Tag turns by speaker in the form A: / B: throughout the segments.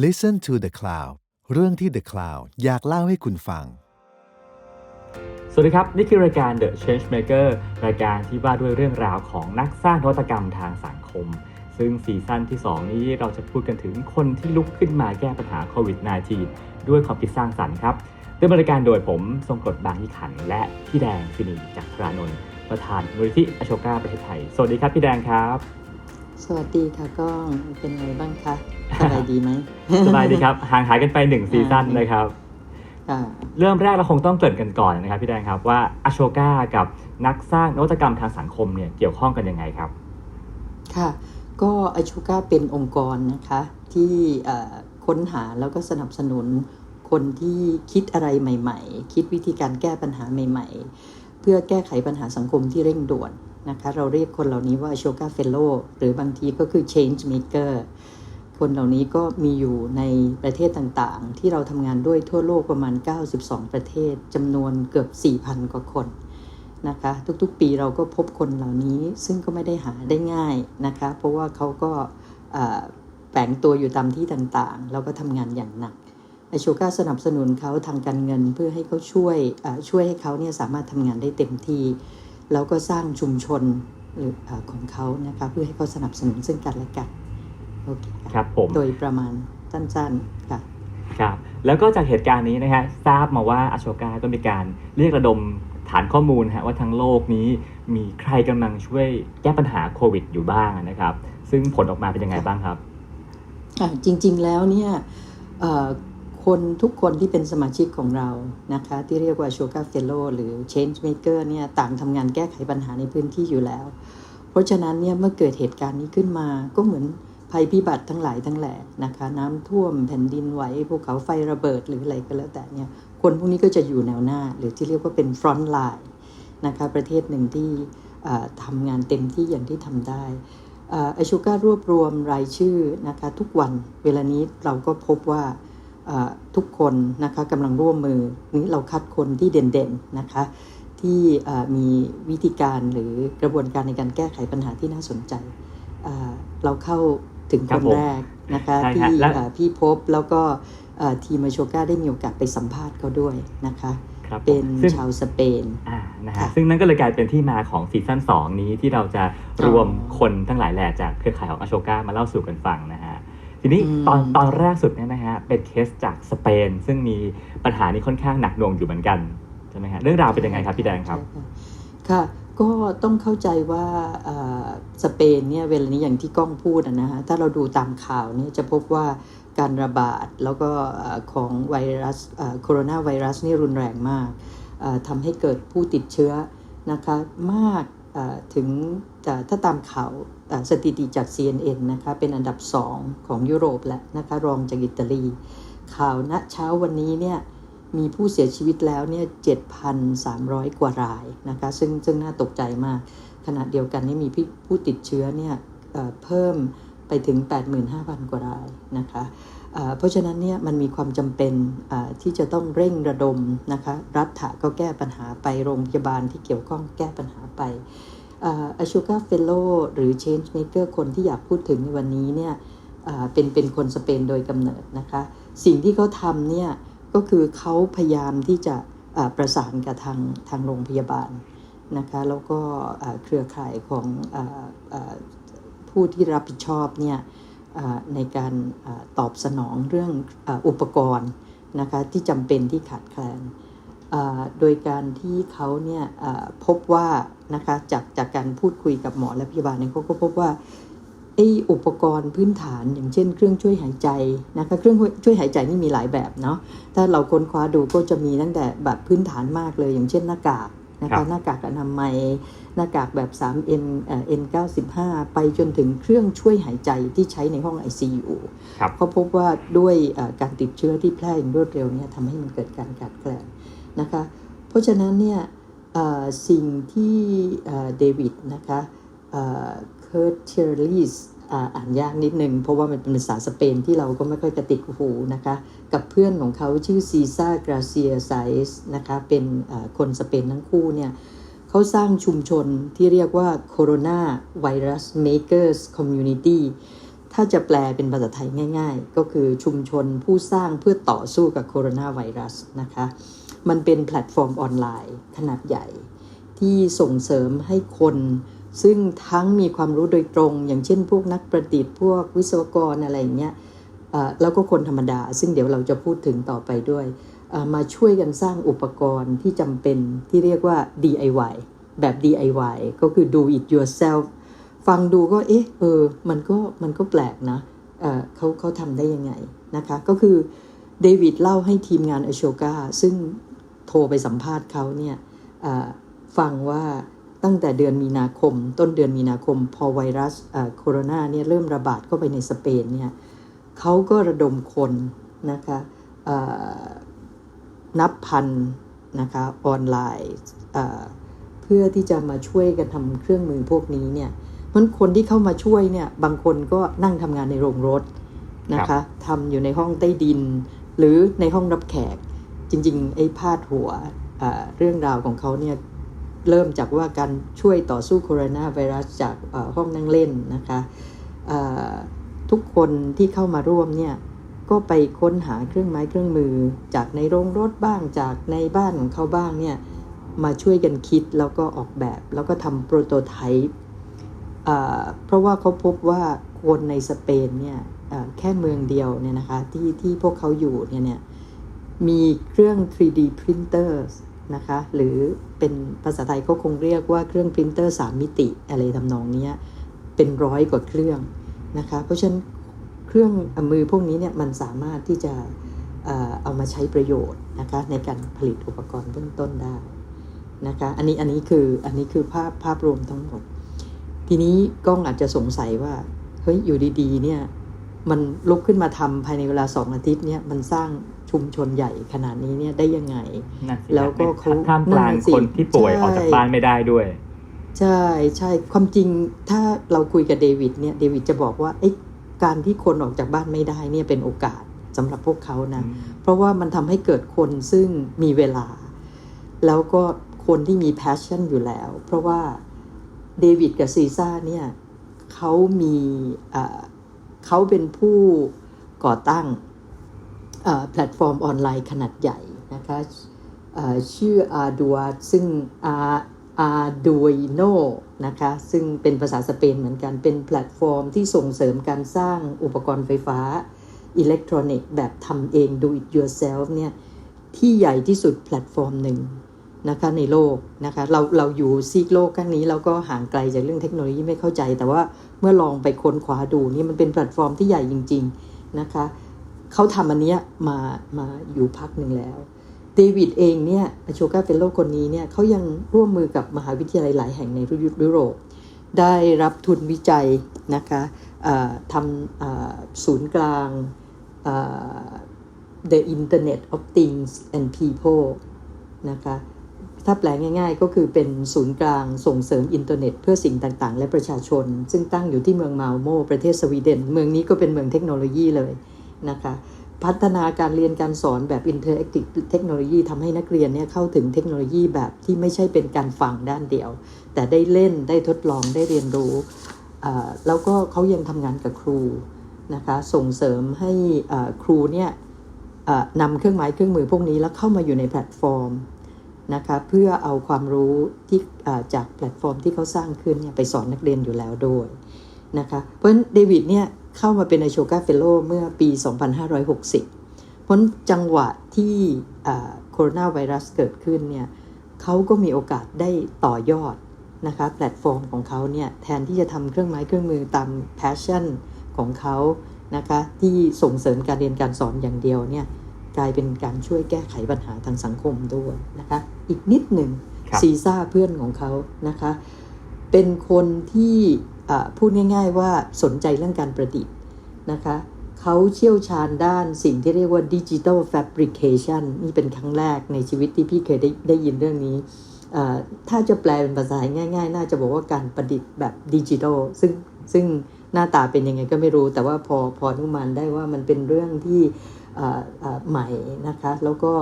A: Listen to the Cloud เรื่องที่ The Cloud อยากเล่าให้คุณฟัง
B: สวัสดีครับ นี่คือรายการ The Changemaker รายการที่ว่าด้วยเรื่องราวของนักสร้างนวัตกรรมทางสังคม ซึ่งซีซั่นที่ 2 นี้เราจะพูดกันถึงคนที่ลุกขึ้นมาแก้ปัญหาโควิด -19 ด้วยความคิดสร้างสรรค์ครับดำเนินรายการโดยผมทรงกรดบางยี่ขัน และพี่แดงฟินีจากพรานนท์ประธานมูลนิธิอโชกาประเทศไทย สวัสดีครับพี่แดงครับ
C: สวัสดีค่ะก้องเป็นไงบ้างคะสบายดีไหม
B: สบายดีครับห่างหายกันไปหนึ่งซีซั่นนะครับ
C: ค่ะ
B: เริ่มแรกเราคงต้องเกริ่นกันก่อนนะครับพี่แดงครับว่าอโชกากับนักสร้างนวัตกรรมทางสังคมเนี่ยเกี่ยวข้องกันยังไงครับ
C: ค่ะ ก็อชูก้าเป็นองค์กรนะคะที่เอ่อค้นหาแล้วก็สนับสนุนคนที่คิดอะไรใหม่ ๆ คิดวิธีการแก้ปัญหาใหม่ ๆ เพื่อแก้ไขปัญหาสังคมที่เร่งด่วน นะคะเราเรียกคนเหล่านี้ว่าโชก้าเฟลโลหรือบางทีก็คือ change maker คนเหล่านี้ก็มีอยู่ในประเทศต่างๆ ที่เราทำงานด้วยทั่วโลกประมาณ 92 ประเทศจำนวนเกือบ 4,000 กว่าคนนะคะทุกๆปีเราก็พบคนเหล่านี้ซึ่งก็ไม่ได้หาได้ง่ายนะคะเพราะว่าเขาก็เอ่อแฝงตัวอยู่ตามที่ต่างๆแล้วก็ทำงานอย่างหนักไอโชก้าสนับสนุนเขาทางการเงินเพื่อให้เขาช่วยช่วยให้เขาเนี่ยสามารถทำงานได้เต็มที่ แล้วก็สร้างชุมชนหรือเอ่อของเขานะคะเพื่อให้เขาสนับสนุนซึ่งกันและกันโอเคค่ะ
B: ครับผม
C: โดยประมาณสั้นๆค่ะ
B: ครับแล้วก็จากเหตุการณ์นี้นะฮะทราบมาว่าอโชกาก็มีการเรียกระดมฐานข้อมูลฮะว่าทั้งโลกนี้มีใครกำลังช่วยแก้ปัญหาโควิดอยู่บ้างนะครับ ซึ่งผลออกมาเป็นยังไงบ้างครับ
C: ค่ะจริงๆแล้วเนี่ยเอ่อ คนทุกคนที่เป็นสมาชิกของเรานะคะที่เรียกว่า Sugar Fellow หรือ Change Maker เนี่ยต่างทำงานแก้ไขปัญหาในพื้นที่อยู่แล้ว เพราะฉะนั้นเนี่ยเมื่อเกิดเหตุการณ์นี้ขึ้นมาก็เหมือนภัยพิบัติทั้งหลายทั้งแหล่นะคะน้ำท่วมแผ่นดินไหวภูเขาไฟระเบิดหรืออะไรก็แล้วแต่เนี่ยคนพวกนี้ก็จะอยู่แนวหน้า หรือที่เรียกว่าเป็น front line นะคะประเทศหนึ่งที่ทำงานเต็มที่อย่างที่ทำได้ไอชูการรวบรวมรายชื่อนะคะทุกวันเวลานี้เราก็พบว่า ทุกคนนะคะกำลังร่วมมือนี้เราคัดคนที่เด่นๆนะคะที่เอ่อมีวิธีการหรือกระบวนการในการแก้ไขปัญหาที่น่าสนใจเอ่อเราเข้าถึง
B: ครั
C: ค
B: บ
C: น
B: ผม
C: แรกนะคะ
B: ใช่
C: ที่
B: ฮะและ
C: เอ่อพี่พบแล้วก็เอ่อทีมไอโชก้าได้มีโอกาสไปสัมภาษณ์เขาด้วยนะคะ
B: ครับผม
C: เป็น
B: ซึ่ง
C: ชาวสเปน
B: อ่านะฮะ
C: ค่ะ
B: ซึ่งนั่นก็เลยกลายเป็นที่มาของซีซั่น2 นี้ที่เราจะรวมคนทั้งหลายแหล่จากเครือข่ายของอโชกามาเล่าสู่กันฟังนะฮะ ทีนี้
C: อืม
B: ตอนตอนแรกสุดเนี่ยนะฮะเป็นเคสจากสเปน ซึ่งมีปัญหานี้ค่อนข้างหนักหน่วงอยู่เหมือนกันใช่ไหมฮะเรื่องราวเป็นยังไงครับพี่แดงครับ
C: ใช่ะค่ะก็ต้องเข้าใจว่าเอ่อสเปนเนี่ยเวลานี้อย่างที่ก้องพูดอะนะฮะถ้าเราดูตามข่าวเนี่ยจะพบว่าการระบาดแล้วก็เอ่อของไวรัสโคโรนาไวรัสนี่รุนแรงมากเอ่อทำให้เกิดผู้ติดเชื้อนะคะมากเอ่อถึงจะถ้าตามข่าวเอ่อ สถิติจาก CNN นะคะ เป็นอันดับ 2 ของยุโรปและนะคะรองจากอิตาลี ข่าวณเช้าวันนี้เนี่ยมีผู้เสียชีวิตแล้วเนี่ย 7,300 กว่ารายนะคะ ซึ่งซึ่งน่าตกใจมาก ขณะเดียวกันนี่มีผู้ติดเชื้อเนี่ยเพิ่มไปถึง 85,000 กว่ารายนะคะเอ่อเพราะฉะนั้นเนี่ยมันมีความจำเป็นที่จะต้องเร่งระดมนะคะ รัฐะก็แก้ปัญหาไป โรงพยาบาลที่เกี่ยวข้องแก้ปัญหาไป อาชูกาเฟลโลหรือ Change Maker คนที่อยากพูดถึงในวันนี้เนี่ยเป็นเป็นคนสเปนโดยกำเนิดนะคะ สิ่งที่เขาทำเนี่ยก็คือเขาพยายามที่จะประสานกับทางทางโรงพยาบาลนะคะแล้วก็เครือข่ายของออผู้ที่รับผิดชอบเนี่ยในการอตอบสนองเรื่องอ,อุปกรณ์นะคะที่จำเป็นที่ขาดแคลนโดยการที่เขาเนี่ยพบว่า นะคะ จากจากการพูดคุยกับหมอและพยาบาลเนี่ยเขาก็พบว่าไออุปกรณ์พื้นฐานอย่างเช่น เครื่องช่วยหายใจนะคะเครื่องช่วยหายใจนี่มีหลายแบบเนาะถ้าเราค้นคว้าดูก็จะมีตั้งแต่แบบพื้นฐานมากเลย อย่างเช่นหน้ากากนะ
B: ครั
C: คะ
B: บ
C: หน้ากากอนามัยหน้ากากแบบ 3N เอ่อ N95 ไปจนถึงเครื่องช่วยหายใจที่ใช้ในห้อง ICU
B: ครับ
C: เขาพบว่าด้วยเอ่อการติดเชื้อที่แพร่อย่างรวดเร็วเนี่ยทำให้มันเกิดการขาดแคลนนะคะ เพราะฉะนั้นเนี่ยเอ่อ สิ่งที่เดวิดนะคะเคิร์ตเชอร์ลีสอ่านยากนิดนึง เพราะว่ามันเป็นภาษาสเปนที่เราก็ไม่ค่อยกระติกหูนะคะ กับเพื่อนของเขาชื่อซีซ่ากราเซียไซส์นะคะเป็นคนสเปนทั้งคู่เนี่ยเขาสร้างชุมชนที่เรียกว่า Corona Virus Makers Community ถ้าจะแปลเป็นภาษาไทยง่าย ๆ ก็คือชุมชนผู้สร้างเพื่อต่อสู้กับโคโรนาไวรัสนะคะ มันเป็นแพลตฟอร์มออนไลน์ ขนาดใหญ่ ที่ส่งเสริมให้คน ซึ่งทั้งมีความรู้โดยตรง อย่างเช่นพวกนักประดิษฐ์พวกวิศวกรอะไรอย่างเงี้ยแล้วก็คนธรรมดา ซึ่งเดี๋ยวเราจะพูดถึงต่อไปด้วย มาช่วยกันสร้างอุปกรณ์ที่จำเป็นที่เรียกว่า DIY แบบ DIY ก็คือ do it yourself ฟังดูก็เอ๊ะเออมันก็มันก็แปลกนะเเขาเขาทำได้ยังไงนะคะ ก็คือเดวิดเล่าให้ทีมงานอโชกาซึ่ง ทรไปสัมภาษณ์เขาเนี่ยฟังว่าตั้งแต่เดือนมีนาคม ต้นเดือนมีนาคม พอไวรัสโคโรนาเนี่ยเริ่มระบาดเข้าไปในสเปนเนี่ยเขาก็ระดมคนนะคะนับพันนะคะออนไลน์เพื่อที่จะมาช่วยกันทำเครื่องมือพวกนี้เนี่ยเพราะฉะนั้นคนที่เข้ามาช่วยเนี่ยบางคนก็นั่งทำงานในโรงรถนะ
B: ครั
C: คะทำอยู่ในห้องใต้ดิน หรือในห้องรับแขก จริงๆไอ้พาดหัวเรื่องราวของเขาเนี่ยเริ่มจากว่าการช่วยต่อสู้โคโรนาไวรัสจากห้องนั่งเล่นนะคะทุกคนที่เข้ามาร่วมเนี่ยก็ไปค้นหาเครื่องไม้เครื่องมือ จากในโรงรถบ้างจากในบ้านของเขาบ้างเนี่ยมาช่วยกันคิดแล้วก็ออกแบบแล้วก็ทำโปรโตไทป์เพราะว่าเขาพบว่าคนในสเปนเนี่ยแค่เมืองเดียวเนี่ยนะคะที่ที่พวกเขาอยู่เนี่ยเนี่ย มีเครื่อง 3D printer นะคะ หรือเป็นภาษาไทยก็คงเรียกว่าเครื่องพิมพ์เตอร์3มิติอะไรทำนองนี้เป็นร้อยกว่าเครื่องนะคะ เพราะฉะนั้นเครื่องมือพวกนี้เนี่ยมันสามารถที่จะเอามาใช้ประโยชน์นะคะในการผลิตอุปกรณ์เบื้องต้นได้นะคะ อันนี้อันนี้คืออันนี้คือภาพภาพรวมทั้งหมด ทีนี้กล้องอาจจะสงสัยว่าเฮ้ยอยู่ดีๆเนี่ยมันลุกขึ้นมาทำภายในเวลาสองอาทิตย์เนี่ยมันสร้าง ชุมชนใหญ่ขนาดนี้เนี่ยได้ยังไง
B: นั่นสิ
C: แล้วก็เขา
B: ท่ามกลาง
C: นั่นน่ะสิ
B: คนที่ป่วย
C: ใช่
B: ออกจากบ้านไม่ได้ด้วย
C: ใช่ใช่ความจริงถ้าเราคุยกับเดวิดเนี่ยเดวิดจะบอกว่าไอ้การที่คนออกจากบ้านไม่ได้เนี่ยเป็นโอกาสสำหรับพวกเขานะ เพราะว่ามันทำให้เกิดคนซึ่งมีเวลา แล้วก็คนที่มี passion อยู่แล้ว เพราะว่าเดวิดกับซีซ่าเนี่ยเขามีเอ่อเขาเป็นผู้ก่อตั้งเอ่อ แพลตฟอร์มออนไลน์ขนาดใหญ่นะคะชื่อ Ardua ซึ่ง R Arduino นะคะซึ่งเป็นภาษาสเปนเหมือนกันเป็นแพลตฟอร์มที่ส่งเสริมการสร้างอุปกรณ์ไฟฟ้าอิเล็กทรอนิกส์แบบทำเอง do it yourself เนี่ยที่ใหญ่ที่สุดแพลตฟอร์มหนึ่งนะคะในโลกนะคะเราเราอยู่ซีกโลกข้างนี้เราก็ห่างไกลจากเรื่องเทคโนโลยีไม่เข้าใจ แต่ว่าเมื่อลองไปค้นคว้าดูนี่มันเป็นแพลตฟอร์มที่ใหญ่จริง ๆ นะคะ เขาทำอันเนี้ยมามาอยู่พักหนึ่งแล้วเดวิดเองเนี่ยโชกาเฟลโลคนนี้เนี่ยเขายังร่วมมือกับมหาวิทยาลัยหลายแห่งในยุโรป ได้รับทุนวิจัยนะคะทำศูนย์กลาง The Internet of Things and People นะคะถ้าแปลง่ายๆ ก็คือเป็นศูนย์กลางส่งเสริมอินเทอร์เน็ตเพื่อสิ่งต่างๆ และประชาชน ซึ่งตั้งอยู่ที่เมืองมาลโมประเทศสวีเดน เมืองนี้ก็เป็นเมืองเทคโนโลยีเลย นะคะพัฒนาการเรียนการสอนแบบ Interactive Technology ทำให้นักเรียนเนี่ยเข้าถึงเทคโนโลยีแบบที่ไม่ใช่เป็นการฟังด้านเดียว แต่ได้เล่นได้ทดลองได้เรียนรู้แล้วก็เขายังทำงานกับครูนะคะส่งเสริมให้ครูเนี่ยนำเครื่องไม้เครื่องมือพวกนี้แล้วเข้ามาอยู่ในแพลตฟอร์มนะคะเพื่อเอาความรู้ที่จากแพลตฟอร์มที่เขาสร้างขึ้นเนี่ยไปสอนนักเรียนอยู่แล้วด้วยนะคะเพราะฉะนั้นเดวิดเนี่ย เข้ามาเป็นไอโชกาเฟโลเมื่อปี 2560 เพราะฉะนั้นจังหวะที่โคโรนาไวรัสเกิดขึ้นเนี่ยเขาก็มีโอกาสได้ต่อยอดนะคะแพลตฟอร์มของเขาเนี่ยแทนที่จะทำเครื่องไม้เครื่องมือตาม passion ของเขานะคะที่ส่งเสริมการเรียนการสอนอย่างเดียวเนี่ยกลายเป็นการช่วยแก้ไขปัญหาทางสังคมด้วยนะคะอีกนิดหนึ่ง
B: ครับ
C: ซีซ่าเพื่อนของเขานะคะเป็นคนที่อ่า พูดง่าย ๆ ว่าสนใจเรื่องการประดิษฐ์นะคะเขาเชี่ยวชาญด้านสิ่งที่เรียกว่าดิจิ t a ลแฟบริเคชันนี่เป็นครั้งแรกในชีวิตที่พี่เคยได้ได้ยินเรื่องนี้ ถ้าจะแปลเป็นภาษาง่าย ๆ น่าจะบอกว่าการประดิษฐ์แบบดิจิทัลซึ่งซึ่งหน้าตาเป็นยังไงก็ไม่รู้ แต่ว่าพอพอนุมานได้ว่ามันเป็นเรื่องที่ใหม่นะคะ แล้วก็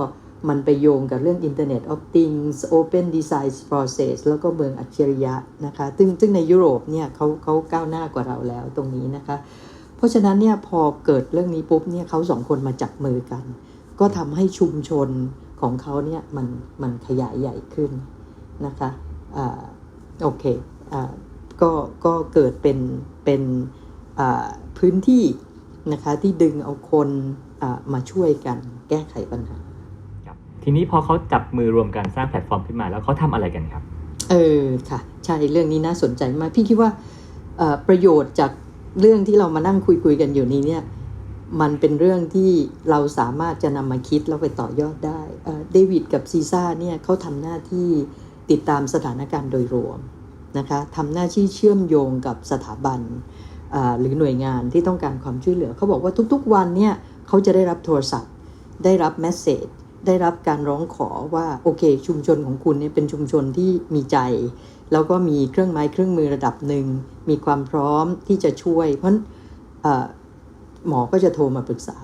C: มันไปโยงกับเรื่อง Internet of Things Open Design Process แล้วก็เมืองอัจฉริยะนะคะซึ่งซึ่งในยุโรปเนี่ยเขาเขาก้าวหน้ากว่าเราแล้วตรงนี้นะคะ เพราะฉะนั้นเนี่ยพอเกิดเรื่องนี้ปุ๊บเนี่ยเขาสองคนมาจับมือกัน ก็ทำให้ชุมชนของเขาเนี่ยมันมันขยายใหญ่ขึ้นนะคะอ่าโอเคอ่าก็ก็เกิดเป็นเป็นอ่าพื้นที่นะคะที่ดึงเอาคนมาช่วยกันแก้ไขปัญหา
B: ทีนี้พอเขาจับมือรวมกันสร้างแพลตฟอร์มขึ้นมาแล้วเขาทำอะไรกันครับ
C: เออค่ะ ใช่เรื่องนี้น่าสนใจมาก พี่คิดว่าประโยชน์จากเรื่องที่เรามานั่งคุยคุยกันอยู่นี้เนี่ยมันเป็นเรื่องที่เราสามารถจะนำมาคิดแล้วไปต่อยอดได้เดวิดกับซีซ่าเนี่ยเขาทำหน้าที่ติดตามสถานการณ์โดยรวมนะคะทำหน้าที่เชื่อมโยงกับสถาบันหรือหน่วยงานที่ต้องการความช่วยเหลือ เขาบอกว่าทุกๆวันเนี่ยเขาจะได้รับโทรศัพท์ ได้รับแมสเซจ ได้รับการร้องขอว่าโอเค ชุมชนของคุณเนี่ยเป็นชุมชนที่มีใจ แล้วก็มีเครื่องไม้เครื่องมือระดับหนึ่ง มีความพร้อมที่จะช่วย เพราะะหมอก็จะโทรมาปรึกษา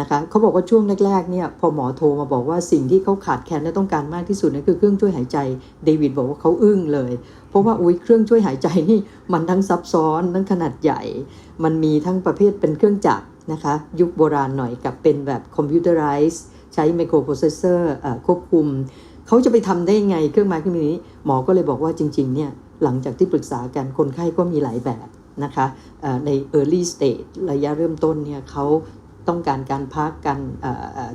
C: นะคะเขาบอกว่าช่วงแรกๆเนี่ยพอหมอโทรมาบอกว่าสิ่งที่เขาขาดแคลนและต้องการมากที่สุดนั่นคือเครื่องช่วยหายใจเดวิดบอกว่าเขาอึ้งเลย เพราะว่าอุ้ยเครื่องช่วยหายใจนี่มันทั้งซับซ้อนทั้งขนาดใหญ่ มันมีทั้งประเภทเป็นเครื่องจักรนะคะ ยุคโบราณหน่อยกับเป็นแบบคอมพิวเตอร์ไรซ์ ใช้ไมโครโปรเซสเซอร์ควบคุม เขาจะไปทำได้ไงเครื่องไม้เครื่องมือนี้ หมอก็เลยบอกว่าจริงๆเนี่ยหลังจากที่ปรึกษากันคนไข้ก็มีหลายแบบนะคะเออใน early stage ระยะเริ่มต้นเนี่ยเขาต้องการการพักกัน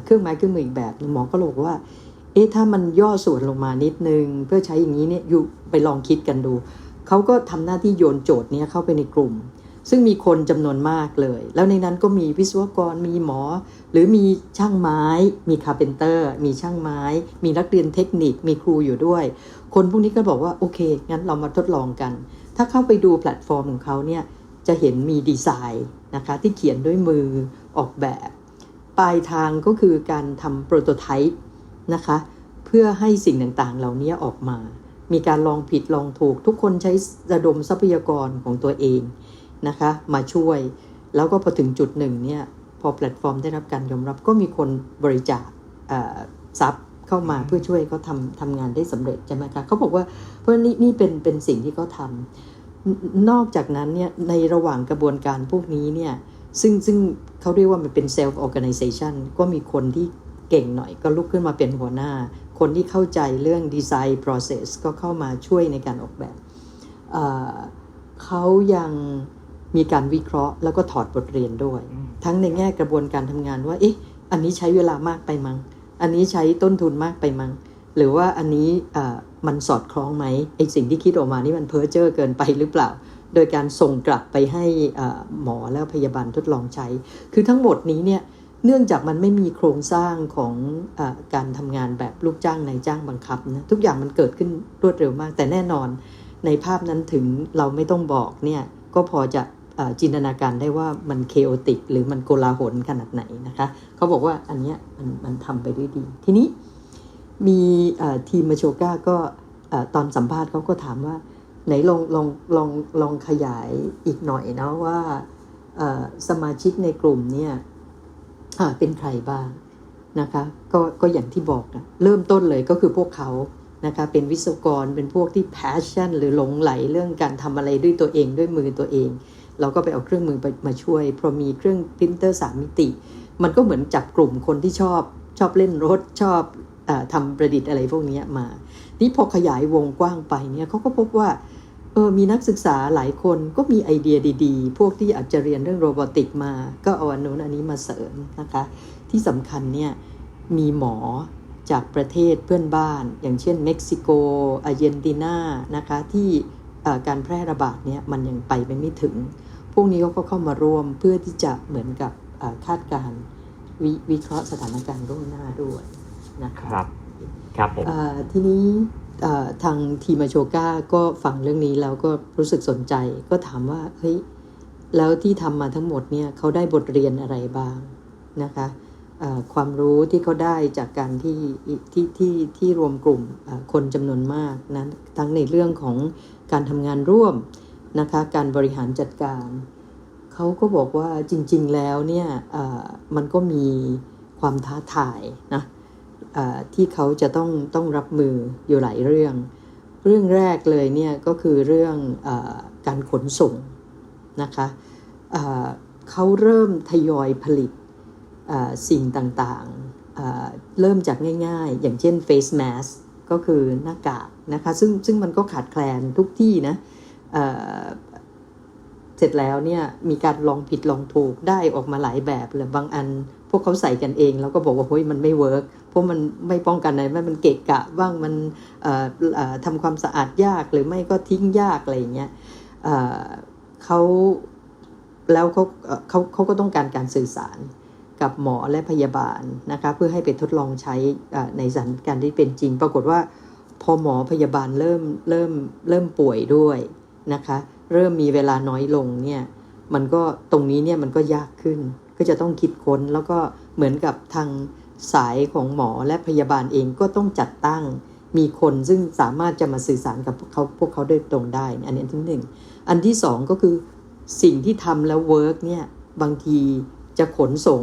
C: เครื่องไม้เครื่องมืออีกแบบหมอก็เลยบอกว่าเอ๊ะถ้ามันย่อส่วนลงมานิดนึง เพื่อใช้อย่างนี้เนี่ยอยู่ไปลองคิดกันดู เขาก็ทำหน้าที่โยนโจทย์เนี้ยเข้าไปในกลุ่ม ซึ่งมีคนจำนวนมากเลย แล้วในนั้นก็มีวิศวกรมีหมอ หรือมีช่างไม้ มีคาเพนเตอร์ มีช่างไม้ มีนักเรียนเทคนิคมีครูอยู่ด้วย คนพวกนี้ก็บอกว่าโอเค งั้นเรามาทดลองกัน ถ้าเข้าไปดูแพลตฟอร์มของเขาเนี่ยจะเห็นมีดีไซน์นะคะที่เขียนด้วยมือออกแบบ ปลายทางก็คือการทำโปรโตไทป์นะคะเพื่อให้สิ่งต่างๆ เหล่านี้ออกมา มีการลองผิดลองถูกทุกคนใช้ระดมทรัพยากรของตัวเอง นะคะมาช่วย แล้วก็พอถึงจุดหนึ่งเนี่ยพอแพลตฟอร์มได้รับการยอมรับก็มีคนบริจาคเอ่อทรัพย์เข้ามาเพื่อช่วยเขาทำทำงานได้สำเร็จใช่ไหมคะเขาบอกว่าเพราะนี่นี่เป็นเป็นสิ่งที่เขาทำนนอกจากนั้นเนี่ยในระหว่างกระบวนการพวกนี้เนี่ยซึ่งซึ่งเขาเรียกว่ามันเป็น self organization ก็มีคนที่เก่งหน่อยก็ลุกขึ้นมาเป็นหัวหน้า คนที่เข้าใจเรื่อง design process ก็เข้ามาช่วยในการออกแบบเอ่อเขายัง มีการวิเคราะห์แล้วก็ถอดบทเรียนด้วย ทั้งในแง่กระบวนการทำงานว่าเอ๊ะอันนี้ใช้เวลามากไปมั้งอันนี้ใช้ต้นทุนมากไปมั้งหรือว่าอันนี้เอ่อมันสอดคล้องไหมไอสิ่งที่คิดออกมานี่มันเพ้อเจ้อเกินไปหรือเปล่า โดยการส่งกลับไปให้เอ่อหมอแล้วพยาบาลทดลองใช้ คือทั้งหมดนี้เนี่ยเนื่องจากมันไม่มีโครงสร้างของเออการทำงานแบบลูกจ้างนายจ้างบังคับนะทุกอย่างมันเกิดขึ้นรวดเร็วมาก แต่แน่นอนในภาพนั้นถึงเราไม่ต้องบอกเนี่ย ก็พอจะจินตนาการได้ว่ามันเคโอติก หรือมันโกลาหลขนาดไหนนะคะ เขาบอกว่าอันเนี้ยมันมันทำไปด้วยดี ทีนี้มีทีมมาโชก้าก็ตอนสัมภาษณ์เขาก็ถามว่า ไหนลองลองลองลองขยายอีกหน่อยนะว่าสมาชิกในกลุ่มเนี่ยเป็นใครบ้างนะคะก็ก็อย่างที่บอกนะเริ่มต้นเลยก็คือพวกเขา นะคะเป็นวิศวกรเป็นพวกที่ passion หรือหลงไหลเรื่องการทำอะไรด้วยตัวเองด้วยมือตัวเอง เราก็ไปเอาเครื่องมือมาช่วยเพราะมีเครื่องพิมพ์เตอร์สามมิติ มันก็เหมือนจับกลุ่มคนที่ชอบชอบเล่นรถชอบอทำประดิษฐ์อะไรพวกนี้มา นี่พอขยายวงกว้างไปเนี่ยเขาก็พบว่าเออมีนักศึกษาหลายคนก็มีไอเดียดี ๆ พวกที่อาจจะเรียนเรื่องโรบอติกมา ก็เอาอันนู้นอันนี้มาเสริมนะคะ ที่สำคัญเนี่ยมีหมอ จากประเทศเพื่อนบ้าน อย่างเช่นเม็กซิโกอาร์เจนตินานะคะที่เอ่อการแพร่ระบาดเนี่ยมันยังไปไม่ไม่ถึง พวกนี้เขาก็เข้ามาร่วมเพื่อที่จะเหมือนกับเอ่อคาดการณ์ววิเคราะห์สถานการณ์ล่วงหน้าด้วยนะ
B: ค
C: คะ
B: รับครับผม
C: เอ่อทีนี้เอ่อทางทีมอโชก้าก็ฟังเรื่องนี้แล้วก็รู้สึกสนใจก็ถามว่าเฮ้ยแล้วที่ทำมาทั้งหมดเนี่ยเขาได้บทเรียนอะไรบ้างนะคะเอ่อ ความรู้ที่เขาได้จากการที่ที่ที่ที่รวมกลุ่มคนจำนวนมากนะทั้งในเรื่องของการทำงานร่วมนะคะการบริหารจัดการเขาก็บอกว่าจริง ๆ แล้วเนี่ยมันก็มีความท้าทายนะที่เขาจะต้องต้องรับมืออยู่หลายเรื่อง เรื่องแรกเลยเนี่ยก็คือเรื่องอการขนส่งนะคะเขาเริ่มทยอยผลิต สิ่งต่างๆ เริ่มจากง่ายๆ อย่างเช่น face mask ก็คือหน้ากากนะคะซึ่งซึ่งมันก็ขาดแคลนทุกที่นะเเสร็จแล้วเนี่ยมีการลองผิดลองถูกได้ออกมาหลายแบบเลยบางอัน พวกเขาใส่กันเอง แล้วก็บอกว่าเฮ้ยมันไม่เวิร์กเพราะมันไม่ป้องกันอะไรมันเกะกะบ้างมันทำความสะอาดยากหรือไม่ก็ทิ้งยากอะไรอย่างเงี้ยเเขาแล้วเขาเขาเขาก็ต้องการการสื่อสาร กับหมอและพยาบาลนะคะเพื่อให้ไปทดลองใช้ในสถานการณ์ที่เป็นจริง ปรากฏว่า พอหมอพยาบาลเริ่มเริ่มเริ่มป่วยด้วยนะคะเริ่มมีเวลาน้อยลงเนี่ยมันก็ตรงนี้เนี่ยมันก็ยากขึ้น ก็จะต้องคิดค้นแล้วก็เหมือนกับทางสายของหมอและพยาบาลเองก็ต้องจัดตั้งมีคนซึ่งสามารถจะมาสื่อสารกับเขาพวกเขาโดยตรงได้ อันนี้อันที่หนึ่งอันที่สองก็คือสิ่งที่ทำแล้วเวิร์กเนี่ยบางทีจะขนส่ง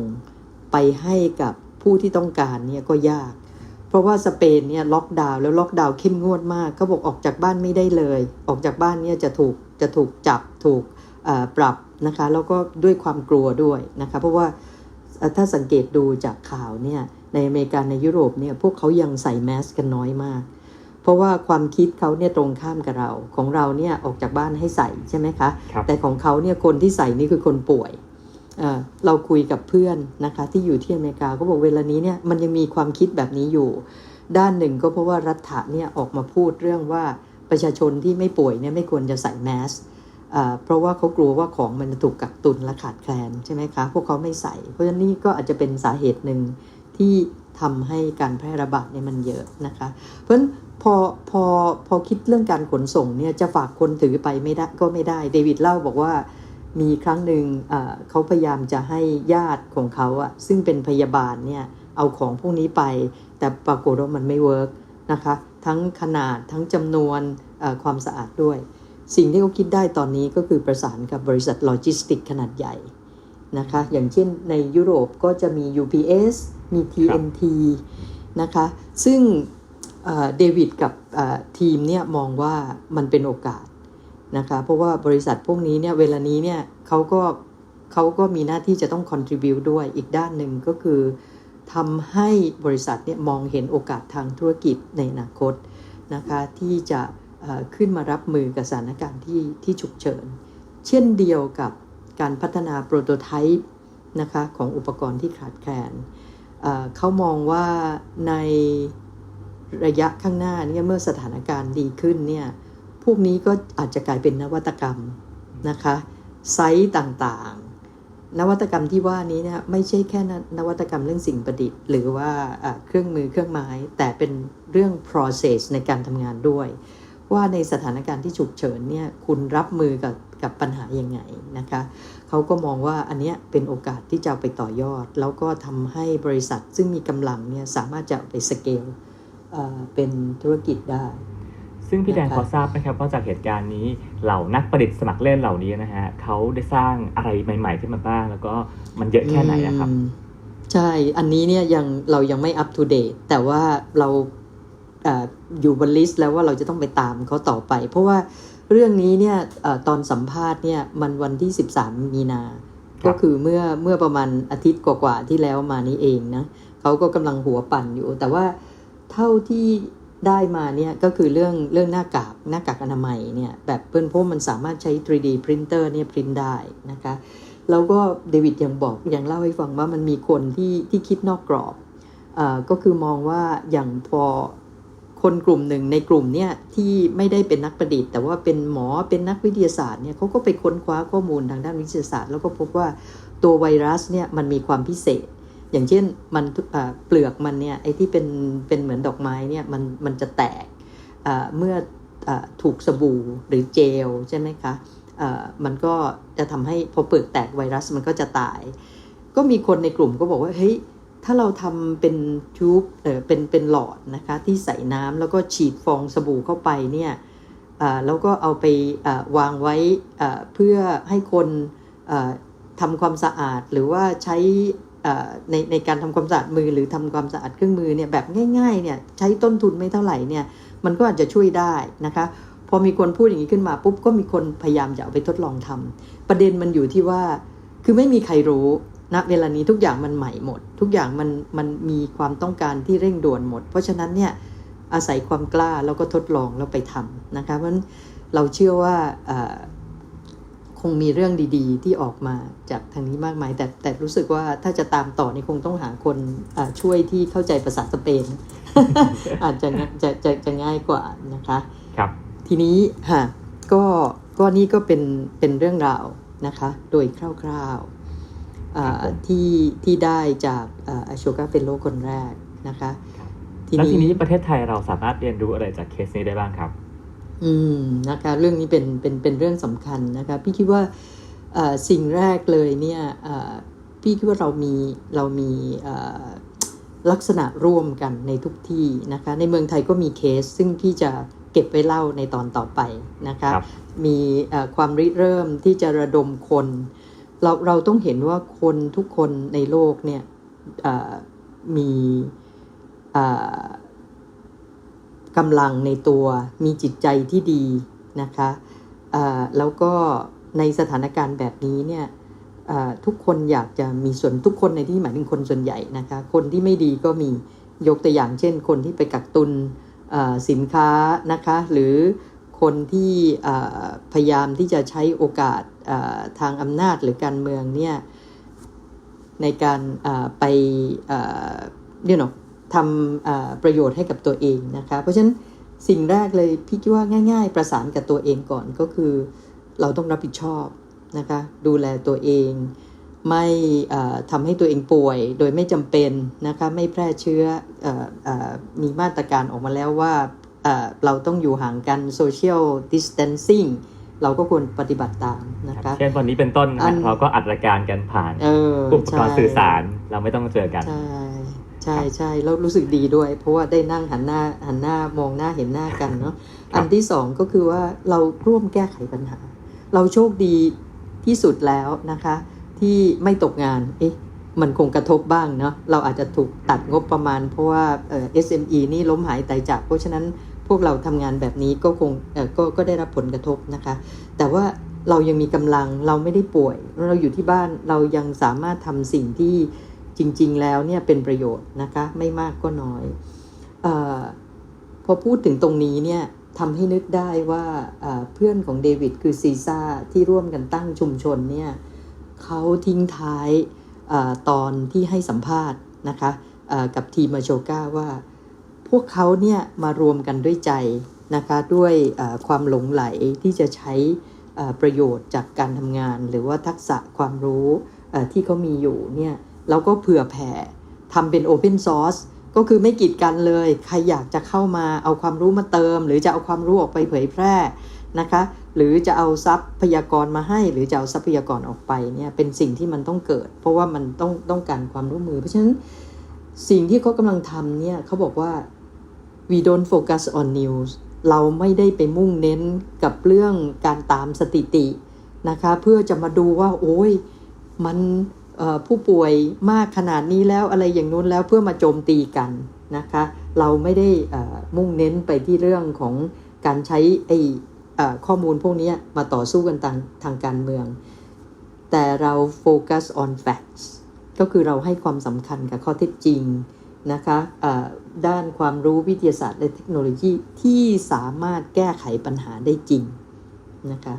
C: ไปให้กับผู้ที่ต้องการเนี่ยก็ยาก เพราะว่าสเปนเนี่ยล็อกดาวน์แล้วล็อกดาวน์เข้มงวดมากเขาบอกออกจากบ้านไม่ได้เลย ออกจากบ้านเนี่ยจะถูกจะถูกจับถูกเอ่อปรับนะคะแล้วก็ด้วยความกลัวด้วยนะคะเพราะว่าเอ่อถ้าสังเกตดูจากข่าวเนี่ยในอเมริกาในยุโรปเนี่ยพวกเขายังใส่แมสกันน้อยมาก เพราะว่าความคิดเขาเนี่ยตรงข้ามกับเราของเราเนี่ยออกจากบ้านให้ใส่ใช่ไหมคะ
B: ครับ
C: แต่ของเขาเนี่ยคนที่ใส่นี่คือคนป่วย เราคุยกับเพื่อนนะคะที่อยู่ที่อเมริกาก็บอกเวลานี้เนี่ยมันยังมีความคิดแบบนี้อยู่ ด้านหนึ่งก็เพราะว่ารัฐะเนี่ยออกมาพูดเรื่องว่าประชาชนที่ไม่ป่วยเนี่ยไม่ควรจะใส่แมสเพราะว่าเขากลัวว่าของมันจะถูกกักตุนและขาดแคลนใช่ไหมคะพวกเขาไม่ใส่ เพราะฉะนั้นนี่ก็อาจจะเป็นสาเหตุหนึ่งที่ทำให้การแพร่ระบาดเนี่ยมันเยอะนะคะ เพราะฉะนั้นพอพอพอคิดเรื่องการขนส่งเนี่ยจะฝากคนถือไปไม่ได้ก็ไม่ได้เดวิดเล่าบอกว่า มีครั้งหนึ่งเขาพยายามจะให้ญาติของเขาอะซึ่งเป็นพยาบาลเนี่ยเอาของพวกนี้ไป แต่ปรากฏว่ามันไม่เวิร์กนะคะทั้งขนาดทั้งจำนวนความสะอาดด้วย สิ่งที่เขาคิดได้ตอนนี้ก็คือประสานกับบริษัทโลจิสติกขนาดใหญ่นะคะอย่างเช่นในยุโรปก็จะมี UPS มี TNT นะคะซึ่งเดวิดกับทีมเนี่ยมองว่ามันเป็นโอกาส นะคะเพราะว่าบริษัทพวกนี้เนี่ยเวลานี้เนี่ยเขาก็เขาก็มีหน้าที่จะต้อง contribue ด้วยอีกด้านหนึ่งก็คือทำให้บริษัทเนี่ยมองเห็นโอกาสทางธุรกิจในอนาคตนะคะที่จะขึ้นมารับมือกับสถานการณ์ที่ที่ฉุกเฉิน เช่นเดียวกับการพัฒนาโปรโตไทป์นะคะของอุปกรณ์ที่ขาดแคลนเอ่อเขามองว่าในระยะข้างหน้าเนี่ยเมื่อสถานการณ์ดีขึ้นเนี่ย พวกนี้ก็อาจจะกลายเป็นนวัตกรรมนะคะไซต์ต่างๆ นวัตกรรมที่ว่านี้เนี่ยไม่ใช่แค่นนวัตกรรมเรื่องสิ่งประดิษฐ์ หรือว่าเครื่องมือเครื่องไม้ แต่เป็นเรื่อง process ในการทำงานด้วย ว่าในสถานการณ์ที่ฉุกเฉินเนี่ยคุณรับมือกับกับปัญหายังไงนะคะเขาก็มองว่าอันเนี้ยเป็นโอกาสที่จะเอาไปต่อยอด แล้วก็ทำให้บริษัทซึ่งมีกำลังเนี่ยสามารถจะไปสเกลเป็นธุรกิจได้
B: ซึ่งพี่แดง
C: นะคะ
B: พอทราบไหมครับว่าจากเหตุการณ์นี้เหล่านักประดิษฐ์สมัครเล่นเหล่านี้นะฮะเขาได้สร้างอะไรใหม่ ๆ ขึ้นมาบ้าง แล้วก็มันเยอะแค่ไหนนะครับ
C: อืมใช่ อันนี้เนี่ยยังเรายังไม่อัป o d เดตแต่ว่าเราเอออยู่บนลิสต์แล้วว่าเราจะต้องไปตามเขาต่อไป เพราะว่าเรื่องนี้เนี่ยเออตอนสัมภาษณ์เนี่ยมันวันที่ 13 มีนา
B: ครับ
C: ก็คือเมื่อเมื่อประมาณอาทิตย์กว่าๆที่แล้วมานี้เองนะเขาก็กำลังหัวปั่นอยู่ แต่ว่าเท่าที่ ได้มาเนี่ยก็คือเรื่องเรื่องหน้ากากหน้ากากอนามัยเนี่ยแบบเพื่อนพราะมันสามารถใช้ 3D printer เนี่ยพิมพ์ได้นะคะแล้วก็เดวิดยังบอกยังเล่าให้ฟังว่ามันมีคนที่ที่คิดนอกกรอบเอ่อก็คือมองว่าอย่างพอคนกลุ่มหนึ่งในกลุ่มเนี่ยที่ไม่ได้เป็นนักประดิษฐ์ แต่ว่าเป็นหมอเป็นนักวิทยาศาสตร์เนี่ยเขาก็ไปค้นคว้าข้อมูลทางด้านวิทยาศาสตร์ แล้วก็พบว่าตัวไวรัสเนี่ยมันมีความพิเศษ อย่างเช่นมันเปลือกมันเนี่ยไอ้ที่เป็นเป็นเหมือนดอกไม้เนี่ยมันมันจะแตกเมื่ออถูกสบู่หรือเจลใช่ไหมคะมันก็จะทำให้พอเปลือกแตกไวรัสมันก็จะตาย ก็มีคนในกลุ่มก็บอกว่าเฮ้ยถ้าเราทำเป็นทูบเออเป็นเป็นหลอดนะคะที่ใส่น้ำแล้วก็ฉีดฟองสบู่เข้าไปเนี่ยแล้วก็เอาไปวางไว้เพื่อให้คนทำความสะอาดหรือว่าใช้ ในในการทำความสะอาดมือหรือทำความสะอาดเครื่องมือเนี่ยแบบง่ายๆเนี่ยใช้ต้นทุนไม่เท่าไหร่เนี่ยมันก็อาจจะช่วยได้นะคะพอมีคนพูดอย่างนี้ขึ้นมาปุ๊บก็มีคนพยายามจะเอาไปทดลองทำประเด็นมันอยู่ที่ว่าคือไม่มีใครรู้ณเวลานี้ทุกอย่างมันใหม่หมด ทุกอย่างมันมันมีความต้องการที่เร่งด่วนหมด เพราะฉะนั้นเนี่ยอาศัยความกล้าแล้วก็ทดลองแล้วไปทำนะคะเพราะฉันเราเชื่อว่า คงมีเรื่องดีๆ ที่ออกมาจากทางนี้มากมาย แต่แต่รู้สึกว่าถ้าจะตามต่อนี่คงต้องหาคนอ่าช่วยที่เข้าใจภาษาสเปน อาจจะง่ายจะจะจะง่ายกว่านะคะ
B: ครับ
C: ทีนี้ฮะก็ก็นี่ก็เป็นเป็นเรื่องราวนะคะ โดยคร่าวๆอ่า
B: ครับผม
C: ที่ที่ได้จากอโชกาเฟลโลคนแรกนะคะ
B: ครับ
C: ที
B: แล้วที
C: นี้
B: นี้ประเทศไทยเราสามารถเรียนรู้อะไรจากเคสนี้ได้บ้างครับ
C: อืมนะคะเรื่องนี้เป็นเป็นเป็นเรื่องสำคัญนะคะพี่คิดว่าเอ่อสิ่งแรกเลยเนี่ยเอ่อพี่คิดว่าเรามีเรามีเอ่อลักษณะร่วมกันในทุกที่นะคะในเมืองไทยก็มีเคส ซึ่งพี่จะเก็บไว้เล่าในตอนต่อไปนะคะ
B: ครับมี
C: มีเอ่อความริเริ่มที่จะระดมคน เราเราต้องเห็นว่าคนทุกคนในโลกเนี่ยเอ่อมีเอ่อ กำลังในตัวมีจิตใจที่ดีนะคะแล้วก็ในสถานการณ์แบบนี้เนี่ยทุกคนอยากจะมีส่วนทุกคนในที่หมายถึงคนส่วนใหญ่นะคะคนที่ไม่ดีก็มียกตัวอย่างเช่น คนที่ไปกักตุนสินค้านะคะหรือคนที่พยายามที่จะใช้โอกาสทางอำนาจหรือการเมืองเนี่ยในการไปเอ่อเรียกหนอ ทำเอ่อประโยชน์ให้กับตัวเองนะคะเพราะฉะนั้นสิ่งแรกเลยพี่คิดว่าง่าย ๆ ประสานกับตัวเองก่อนก็คือ เราต้องรับผิดชอบนะคะดูแลตัวเอง ไม่เอ่อทำให้ตัวเองป่วยโดยไม่จำเป็นนะคะไม่แพร่เชื้อเออเออมีมาตรการออกมาแล้วว่าเอ่อเราต้องอยู่ห่างกัน social distancing เราก็ควรปฏิบัติตามนะคะ
B: เช่นวันนี้เป็นต้นนะ
C: อั
B: ฮะ
C: น
B: เราก็อัดรายการกันผ่าน
C: เออ
B: อุปกรณ์
C: ใช่
B: สื่อสารเราไม่ต้องเจอกัน
C: ใช่ ใช่ใช่แล้วรู้สึกดีด้วย เพราะว่าได้นั่งหันหน้าหันหน้ามองหน้าเห็นหน้ากันเนาะ
B: ครับ
C: อันที่สองก็คือว่าเราร่วมแก้ไขปัญหา เราโชคดีที่สุดแล้วนะคะ ที่ไม่ตกงานเอ๊ะมันคงกระทบบ้างเนาะเราอาจจะถูกตัดงบประมาณ เพราะว่าเอ่อ SME นี่ล้มหายตายจาก เพราะฉะนั้นพวกเราทำงานแบบนี้ก็คงเอ่อก็ก็ได้รับผลกระทบนะคะ แต่ว่าเรายังมีกำลังเราไม่ได้ป่วย เราอยู่ที่บ้านเรายังสามารถทำสิ่งที่ จริง ๆ แล้วเนี่ยเป็นประโยชน์นะคะไม่มากก็น้อยออพอพูดถึงตรงนี้เนี่ยทำให้นึกได้ว่าเพื่อนของเดวิดคือซีซ่าที่ร่วมกันตั้งชุมชนเนี่ยเขาทิ้งท้ายอตอนที่ให้สัมภาษณ์นะคะกับทีมมาโชก้าว่า พวกเขาเนี่ยมารวมกันด้วยใจนะคะด้วยความหลงไหลที่จะใช้ประโยชน์จากการทำงาน หรือว่าทักษะความรู้ที่เขามีอยู่เนี่ย เราก็เผื่อแผ่ทำเป็น Open Source ก็คือไม่กีดกันเลย ใครอยากจะเข้ามาเอาความรู้มาเติม หรือจะเอาความรู้ออกไปเผยแพร่นะคะ หรือจะเอาทรัพยากรมาให้ หรือจะเอาทรัพยากรออกไปเนี่ยเป็นสิ่งที่มันต้องเกิด เพราะว่ามันต้องต้องการความร่วมมือ เพราะฉะนั้นสิ่งที่เขากำลังทำเนี่ยเขาบอกว่า we don't focus on news เราไม่ได้ไปมุ่งเน้นกับเรื่องการตามสถิตินะคะ เพื่อจะมาดูว่า โอ้ยมัน ผู้ป่วยมากขนาดนี้แล้วอะไรอย่างนู้นแล้วเพื่อมาโจมตีกันนะคะ เราไม่ได้มุ่งเน้นไปที่เรื่องของการใช้ไอ้เอ่อข้อมูลพวกนี้มาต่อสู้กันทางทางการเมือง แต่เราโฟกัส on facts ก็คือเราให้ความสำคัญกับข้อเท็จจริงนะคะเอ่อด้านความรู้วิทยาศาสตร์และเทคโนโลยีที่สามารถแก้ไขปัญหาได้จริงนะคะ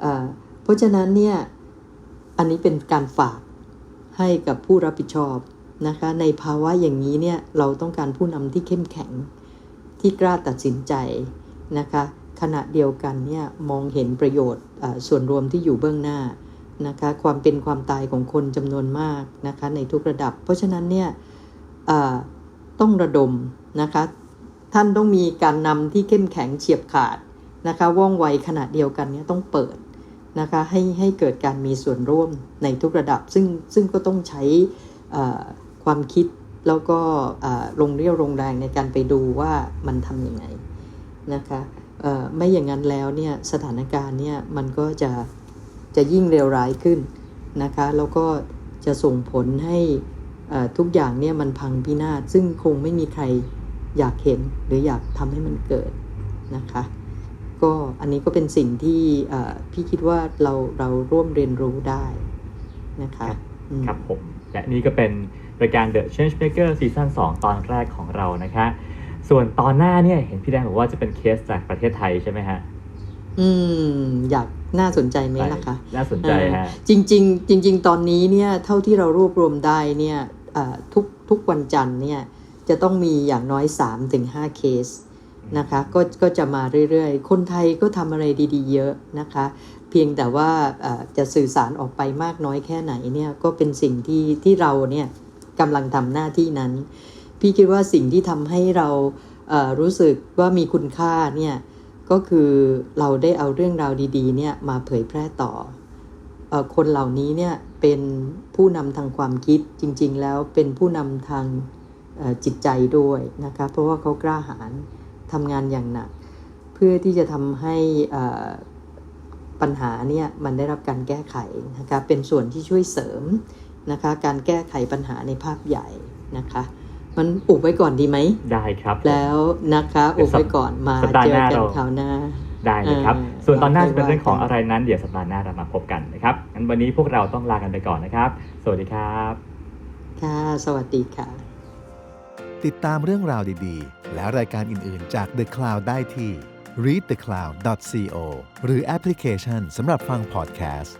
C: เอ่อเพราะฉะนั้นเนี่ย อันนี้เป็นการฝาก ให้กับผู้รับผิดชอบนะคะ ในภาวะอย่างนี้เนี่ยเราต้องการผู้นำที่เข้มแข็ง ที่กล้าตัดสินใจนะคะ ขณะเดียวกันเนี่ยมองเห็นประโยชน์ส่วนรวมที่อยู่เบื้องหน้านะคะ ความเป็นความตายของคนจำนวนมากนะคะในทุกระดับ เพราะฉะนั้นเนี่ยต้องระดมนะคะท่านต้องมีการนำที่เข้มแข็งเฉียบขาดนะคะว่องไวขณะเดียวกันเนี่ยต้องเปิด นะคะให้ให้เกิดการมีส่วนร่วมในทุกระดับ ซึ่งซึ่งก็ต้องใช้ความคิดแล้วก็ลงเรี่ยวลงแรงในการไปดูว่ามันทำยังไงนะคะไม่อย่างนั้นแล้วเนี่ยสถานการณ์เนี่ยมันก็จะจะยิ่งเลวร้ายขึ้นนะคะแล้วก็จะส่งผลให้ทุกอย่างเนี่ยมันพังพินาศซึ่งคงไม่มีใครอยากเห็นหรืออยากทำให้มันเกิดนะคะ ก็อันนี้ก็เป็นสิ่งที่เอ่อพี่คิดว่าเราเราร่วมเรียนรู้ได้นะคะ
B: ครับ
C: อืม
B: ครับผม และนี่ก็เป็นรายการ The Changemaker ซีซั่น2 ตอนแรกของเรานะคะ ส่วนตอนหน้าเนี่ยเห็นพี่แดงบอกว่าจะเป็นเคสจากประเทศไทยใช่ไหมฮะ
C: อืม อยากน่าสนใจไหมล่ะคะ
B: น่าสนใจฮะ
C: อ่าจริงๆจริง ๆ ตอนนี้เนี่ยเท่าที่เรารวบรวมได้เนี่ยอ่าทุกทุกวันจันทร์เนี่ยจะต้องมีอย่างน้อย 3-5 เคส นะคะก็ก็จะมาเรื่อยๆ คนไทยก็ทำอะไรดีๆ เยอะนะคะ เพียงแต่ว่าจะสื่อสารออกไปมากน้อยแค่ไหนเนี่ยก็เป็นสิ่งที่ที่เราเนี่ยกำลังทำหน้าที่นั้น พี่คิดว่าสิ่งที่ทำให้เรารู้สึกว่ามีคุณค่าเนี่ยก็คือเราได้เอาเรื่องราวดีๆเนี่ยมาเผยแพร่ต่ออคนเหล่านี้เนี่ยเป็นผู้นำทางความคิดจริงๆ แล้วเป็นผู้นำทางจิตใจด้วยนะคะเพราะว่าเขากล้าหาญ ทำงานอย่างหนัก เพื่อที่จะทำให้เอ่อปัญหาเนี่ยมันได้รับการแก้ไขนะคะเป็นส่วนที่ช่วยเสริมนะคะการแก้ไขปัญหาในภาพใหญ่นะคะมันอุบไว้ก่อนดีไหม
B: ได้ครับผม
C: แล้วนะคะ
B: เดี๋
C: อุ
B: ยว
C: บ
B: สัป
C: ไว้ก่อนมา
B: สัปดาห์
C: เจอ
B: หน้า
C: กัน
B: เรา
C: คราวหน้า
B: ได้เลยครับ
C: เออ
B: ส่วนตอนหน้า
C: เรา
B: จะเป็นเรื่องของ
C: ค่อยว่ากัน
B: อะไรนั้นเดี๋ยวสัปดาห์หน้าเรามาพบกันนะครับงั้นวันนี้พวกเราต้องลากันไปก่อนนะครับ สวัสดีครับ
C: ค่ะ สวัสดีค่ะ
A: ติดตามเรื่องราวดีๆ และรายการอื่น ๆ จาก The Cloud ได้ที่ readthecloud.co หรือแอปพลิเคชันสำหรับฟังพอดแคสต์